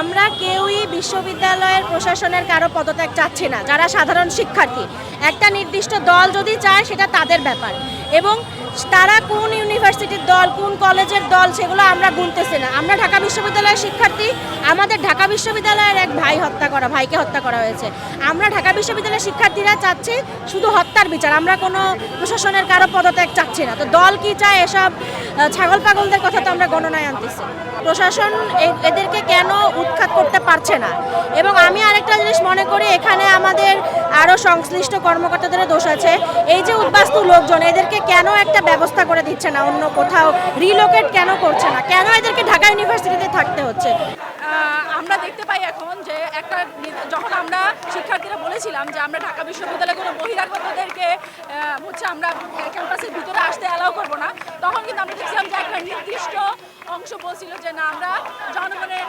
আমরা কেউই বিশ্ববিদ্যালয়ের প্রশাসনের কারও পদত্যাগ চাচ্ছি না যারা সাধারণ শিক্ষার্থী। একটা নির্দিষ্ট দল যদি চায় সেটা তাদের ব্যাপার। এবং তারা কোন ইউনিভার্সিটির দল, কোন কলেজের দল, সেগুলো আমরা গুনতেছি না। আমরা ঢাকা বিশ্ববিদ্যালয়ের শিক্ষার্থী, আমাদের ঢাকা বিশ্ববিদ্যালয়ের এক ভাই হত্যা করা, ভাইকে হত্যা করা হয়েছে। আমরা ঢাকা বিশ্ববিদ্যালয়ের শিক্ষার্থীরা চাচ্ছি শুধু হত্যার বিচার, আমরা কোনো প্রশাসনের কারও পদত্যাগ চাচ্ছি না। তো দল কি চায় এসব ছাগল পাগলদের কথা তো আমরা গণনায় আনতেছি। প্রশাসন এদেরকে কেন উৎখাত করতে পারছে না? এবং আমি আরেকটা জিনিস মনে করি, এখানে আমাদের আরও সংশ্লিষ্ট কর্মকর্তাদের দোষ আছে। এই যে উদ্বাস্তু লোকজন, এদেরকে কেন একটা ব্যবস্থা করে দিচ্ছে না, অন্য কোথাও রিলোকেট কেন করছে না? কেন এদেরকে ঢাকা ইউনিভার্সিটিতে থাকতে হচ্ছে? আমরা দেখতে পাই এখন যে একটা যখন আমরা শিক্ষার্থীরা বলেছিলাম যে আমরা ঢাকা বিশ্ববিদ্যালয়ে কোনো বহিরাগতদেরকে হচ্ছে আমরা ক্যাম্পাসের ভিতরে আসতে অ্যালাউ করব না, তখন কিন্তু আমরা দেখছিলাম যে একটা নির্দিষ্ট অংশ বলছিল যে না, আমরা জনগণের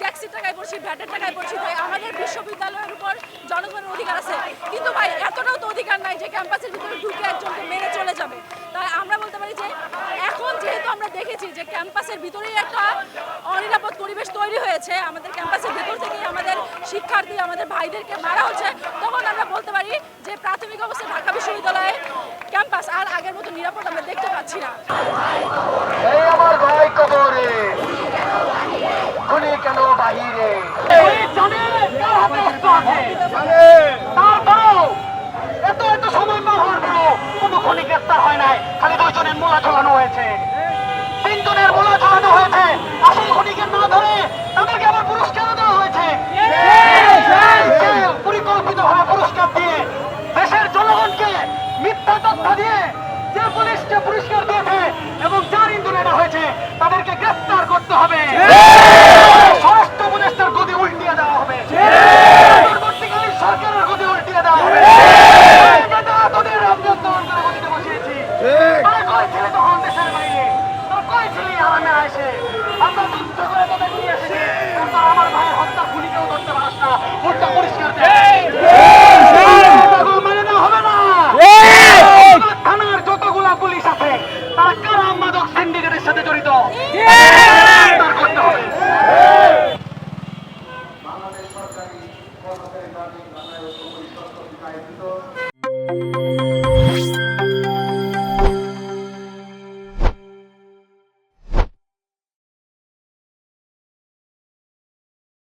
ট্যাক্সির টাকায় পড়ছি, ভ্যাটের টাকায় পড়ছি, তাই আমাদের বিশ্ববিদ্যালয়ের উপর জনগণের দেখেছি যে ক্যাম্পাসের ভিতরেই একটা অনিরাপদ পরিবেশ তৈরি হয়েছে। আমাদের ক্যাম্পাসের ভেতর থেকেই আমাদের শিক্ষার্থী আমাদের ভাইদেরকে মারা হচ্ছে। তখন আমরা বলতে পারি যে প্রাথমিক অবস্থায় ঢাকা বিশ্ববিদ্যালয়ে ক্যাম্পাস আর আগের মতো নিরাপদ আমরা দেখতে পাচ্ছি না। এই আমার ভাই কবরে। খুনি কেন বাহিরে? এত এত সময় পার হওয়ার পরও কোনো খুনি গ্রেফতার হয় নাই। খালি দুইজনের মোলা ঝোলানো হয়েছে। তিনজনের হয়েছে। আসল খুনিকে না ধরে তাদেরকে আবার পুরস্কার দেওয়া হয়েছে। পরিকল্পিত ভাবে পুরস্কার দিয়ে দেশের জনগণকে মিথ্যা তথ্য দিয়ে যে পুলিশকে পুরস্কার দিয়েছে এবং যার ইন্ধন এটা হয়েছে তাদেরকে গ্রেফতার করতে হবে। স্বরাষ্ট্র উপদেষ্টার গদি উল্টিয়ে দেওয়া হবে। সরকারের গদি উল্টিয়ে দেওয়া হবে। Come on, come on.